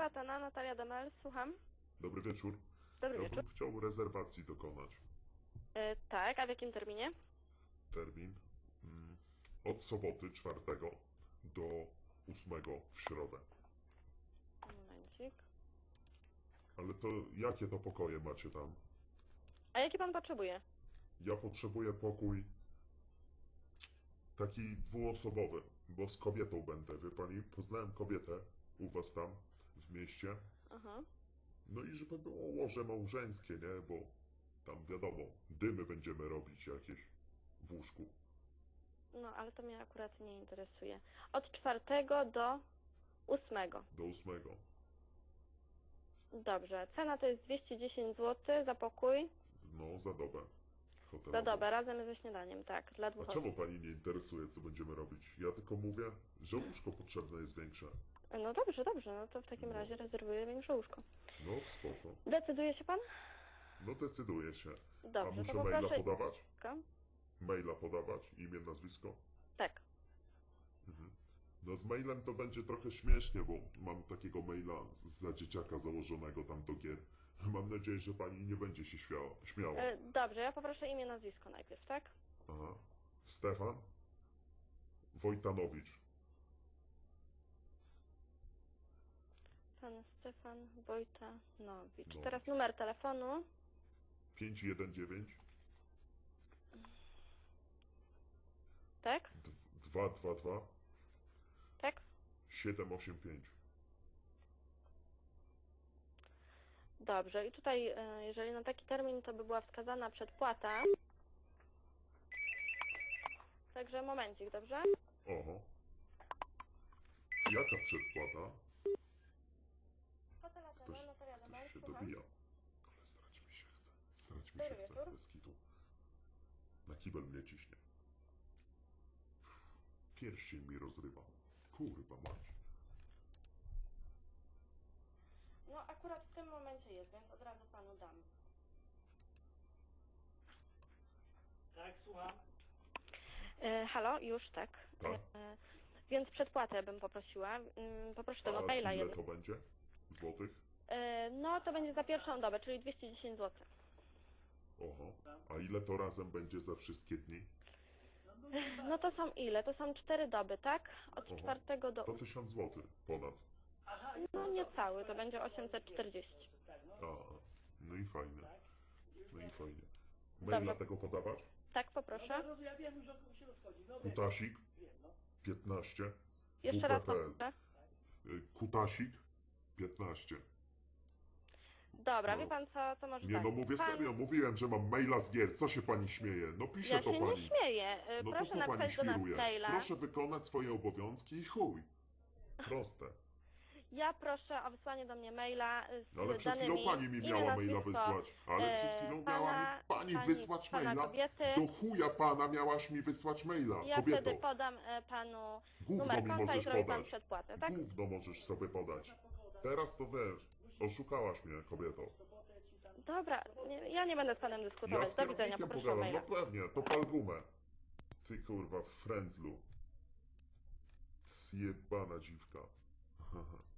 Latana, Natalia Demel, słucham. Dobry wieczór. Dobry Ja wieczór. bym chciał rezerwacji dokonać. E, tak, a w jakim terminie? Termin mm, od soboty 4 do 8 w środę. Momencik. Ale to jakie to pokoje macie tam? A jaki pan potrzebuje? Ja potrzebuję pokój taki dwuosobowy, bo z kobietą będę. Wie pani, poznałem kobietę u was tam w mieście. Aha. No i żeby było łoże małżeńskie, nie? Bo tam wiadomo, dymy będziemy robić jakieś w łóżku. No, ale to mnie akurat nie interesuje. Od czwartego do ósmego. Do 8. Dobrze. Cena to jest 210 zł za pokój. No, za dobę. Za dobę, razem ze śniadaniem, tak. Dla A dwóch czemu osób. pani nie interesuje, co będziemy robić? Ja tylko mówię, że łóżko potrzebne jest większe. No dobrze, dobrze. No to w takim razie rezerwuję większe łóżko. No, spoko. Decyduje się pan? No, decyduję się. A Dobrze, muszę to maila podawać? Maila podawać? Imię, nazwisko? Tak. Mhm. No z mailem to będzie trochę śmiesznie, bo mam takiego maila za dzieciaka założonego tam do gier. Mam nadzieję, że pani nie będzie się śmiała. śmiała. E, dobrze, ja poproszę imię, nazwisko najpierw, tak? Aha. Stefan Wojtanowicz. Pan Stefan Wojtanowicz. No. Teraz numer telefonu. 519 Tak? 222 Tak? 785. Dobrze. I tutaj, e, jeżeli na taki termin, to by była wskazana przedpłata. Także momencik, dobrze? Oho. Jaka przedpłata? Ktoś, ktoś Demel, się dobija. Ale strać mi się chce. Strać mi się chce. Bez kitu. Na kibel mnie ciśnie. Pierścień mi rozrywa. Kurwa mać. No akurat w tym momencie jest, więc od razu panu dam. Tak, słucham. E, halo, już tak. Tak. E, więc przedpłatę bym poprosiła. Mm, poproszę tego A maila. ile to będzie? Złotych? E, no to będzie za pierwszą dobę, czyli 210 zł. Oho. A ile to razem będzie za wszystkie dni? No to są ile? To są cztery doby, tak? Od Oho. czwartego do To 1000 złotych ponad. No niecały, to będzie 840. tak, no, A, no i fajnie. No i fajnie. Maila Dobra. tego podawać? Tak, poproszę. Kutasik wiem, no. 15. 15. Jeszcze raz WPPL. poproszę. Y, Kutasik 15. Dobra, No. wie pan co, to może Nie tak. no mówię pan... serio, mówiłem, że mam maila z gier. Co się pani śmieje? No pisze Ja to się pani. nie śmieję. Y, No to Proszę co pani napisać do nas świruje? maila. Proszę wykonać swoje obowiązki i chuj. Proste. Ja proszę o wysłanie do mnie maila y, z No ale przed danymi, chwilą pani mi imię, miała maila nazwisko, wysłać. Ale e, przed chwilą pana- miała mi pani pani- wysłać pana maila. kobiety. Do chuja pana miałaś mi wysłać maila, Ja kobieto. wtedy podam e, panu Gówno numer mi konta i możesz zrobi pan podać. przedpłatę, tak? Gówno możesz sobie podać. Teraz to wiesz, oszukałaś mnie, kobieto. Dobra, nie, ja nie będę z panem Ja dyskutować. z do widzenia, kierownikiem poproszę o pogadam, maila. no pewnie, to pal gumę. Ty kurwa, frędzlu. Jebana dziwka.